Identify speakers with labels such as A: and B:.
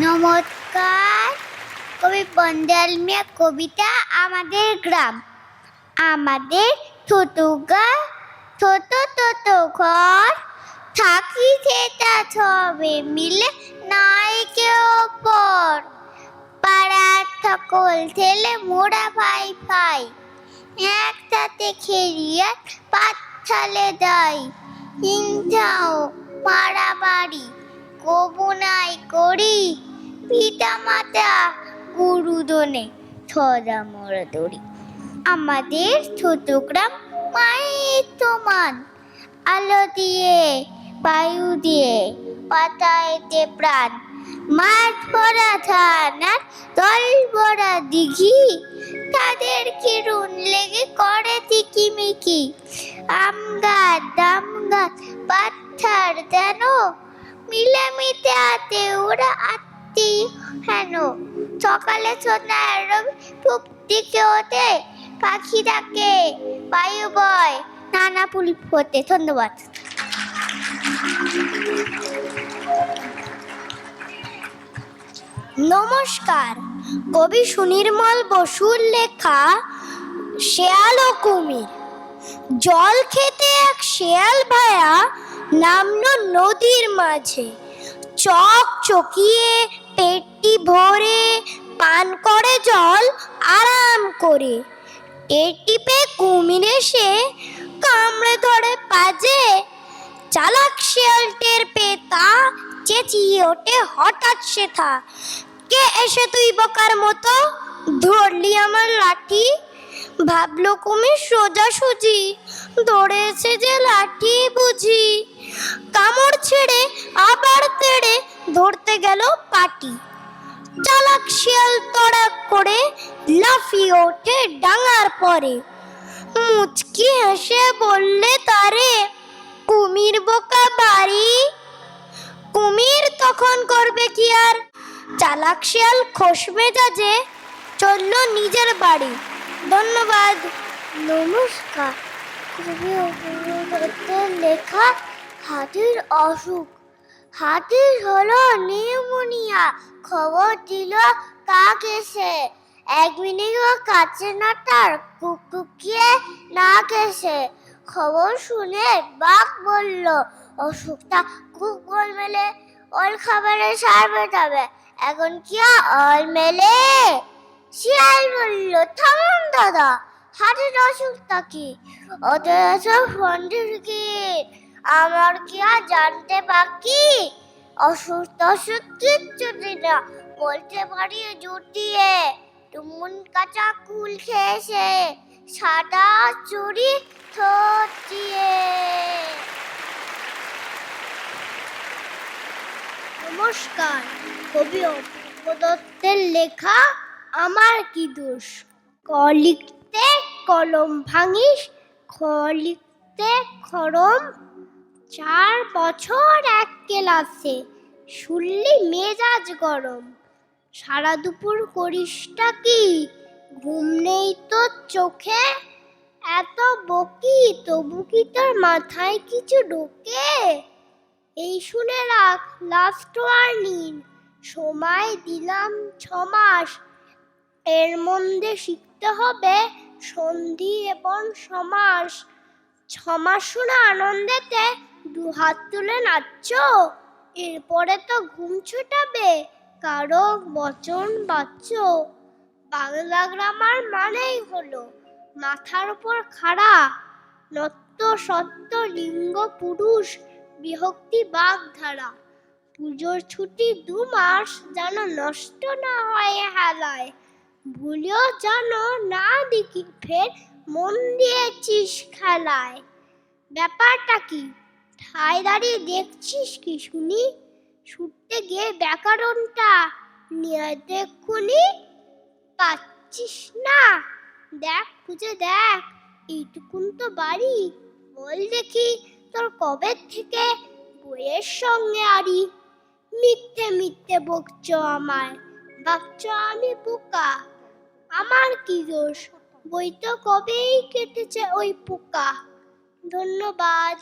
A: নমস্কার। কবি বন্দাল মিয়া কবিতা আমাদের গ্রাম। আমাদের ছোট গা ছোট ছোট ঘর। থাকি সেটা সবে মিলে নাই কেউ পর। পাড়ার সকল ছেলে মোড়া ভাই ভাই। একসাথে খেলিয়ে পাঠশালে যাই। হিংসাও মারামারি কবু নাই করি। পিতা মাতা গুরুদনে ছড়া মরা দড়ি আমাদের ছোট গ্রাম মায়ের সমান। আলো দিয়ে, বায়ু দিয়ে, পাতায়েতে প্রাণ। মাঠ ভরা ধানার তল ভরা দিঘি। তাদের কিরুন লেগে করে তিকিমিকি? আম গাছ দাম গাছ পাথর যেন মিলেমিতে আতে ওরা আত্মি হেন। সকালে সোনার রবি টুপ দিকে ওঠে পাখি ডাকে বায়ু বয়, নানা পুলি ফোটে ধন্যবাদ।
B: নমস্কার। কবি সুনির্মল বসুর লেখা শেয়াল ও কুমির। জল খেতে এক শেয়াল ভায়া নামলো নদীর মাঝে। চক চকিয়ে পেটটি ভরে পান করে জল আরাম করে। টের টিপে কুমির এসে কামড়ে ধরে পাজে। চালাক শেয়াল টের পেয়ে তা চেঁচিয়ে ওঠে হঠাৎ সে থা কে এসে তুই বকার মতো ধরলি আমার লাঠি? ভাবলো কুমির সোজা সুজি ধরেছে যে লাঠি বুঝি। কামড় ছেড়ে আবার তেড়ে ধরতে গেল পাটি। চালাক শিয়াল তড়াক করে লাফিয়ে ওঠে ডাঙার পরে। মুচকি হেসে বললে, তারে, কুমির বোকা বাড়ি? কুমির তখন করবে কি আর? চালাক শিয়াল খোশ মেজাজে চলল নিজের বাড়ি। ধন্যবাদ।
A: নমস্কার। কবি অপূর্বদত্তের লেখা হাতির অসুখ। হাতির হলো নিউমোনিয়া। খবর দিল কাক এসে। এক মিনিটও কাছে না তার কুকুকিয়ে নাক এসে। খবর শুনে বাঘ বলল, অসুখটা কুক গোল মেলে অল খাবারে সারবে যাবে এখন কি অল মেলে? শিয়াল বলল থামুন দাদা হাটের অসুখটা কি অত ফন্ডের কি? আমার কি আর জানতে বাকি? অসুখ টসুখ কিচ্ছু না বলতে পারি জুটিয়ে। তুমুন কাঁচা কুল খেয়েছে, সাদা চুরি দিয়ে
B: নমস্কার, কবি অপূর্ব দত্তের লেখা আমার কি দোষ? ক লিখতে কলম ভাঙিস খ লিখতে খরম চার বছর এক ক্লাসে শুনলি মেজাজ গরম। সারা দুপুর করিসটা কি? ঘুম নেই তোর চোখে। এত বকি, তবু কি তোর মাথায় কিছু ঢোকে? এই শুনে রাখ লাস্ট ওয়ার্নিং সময় দিলাম ছ মাস এর মধ্যে শিখতে হবে সন্ধি এবং সমাস ছ মাস শুনে আনন্দেতে দু হাত তুলে নাচছ। এরপরে তো ঘুম ছুটাবে, কারও বচন বাচ্চ বাংলা গ্রামার মানেই হলো মাথার উপর খাড়া। নত্য, সত্য, লিঙ্গ, পুরুষ, বিভক্তি, বাগধারা। পুজোর ছুটি দু মাস যেন নষ্ট না হয় হেলায়। ভুলেও যেন না দেখি, ফের মন দিয়েছিস খেলায়। ব্যাপারটা কি? ঠাই দাঁড়িয়ে দেখছিস কি শুনি? ছুটতে গিয়ে ব্যাকরণটা নিয়ে দেখুনি। পাচ্ছিস না? দেখ, খুঁজে দেখ, এইটুকুন তো বাড়ি। বল দেখি, তোর কবে থেকে বইয়ের সঙ্গে আরি মিথ্যে মিথ্যে বকছ আমায়, ভাবছ আমি বোকা। আমার কি দোষ? বই তো কবেই কেটেছে ওই পোকা। ধন্যবাদ।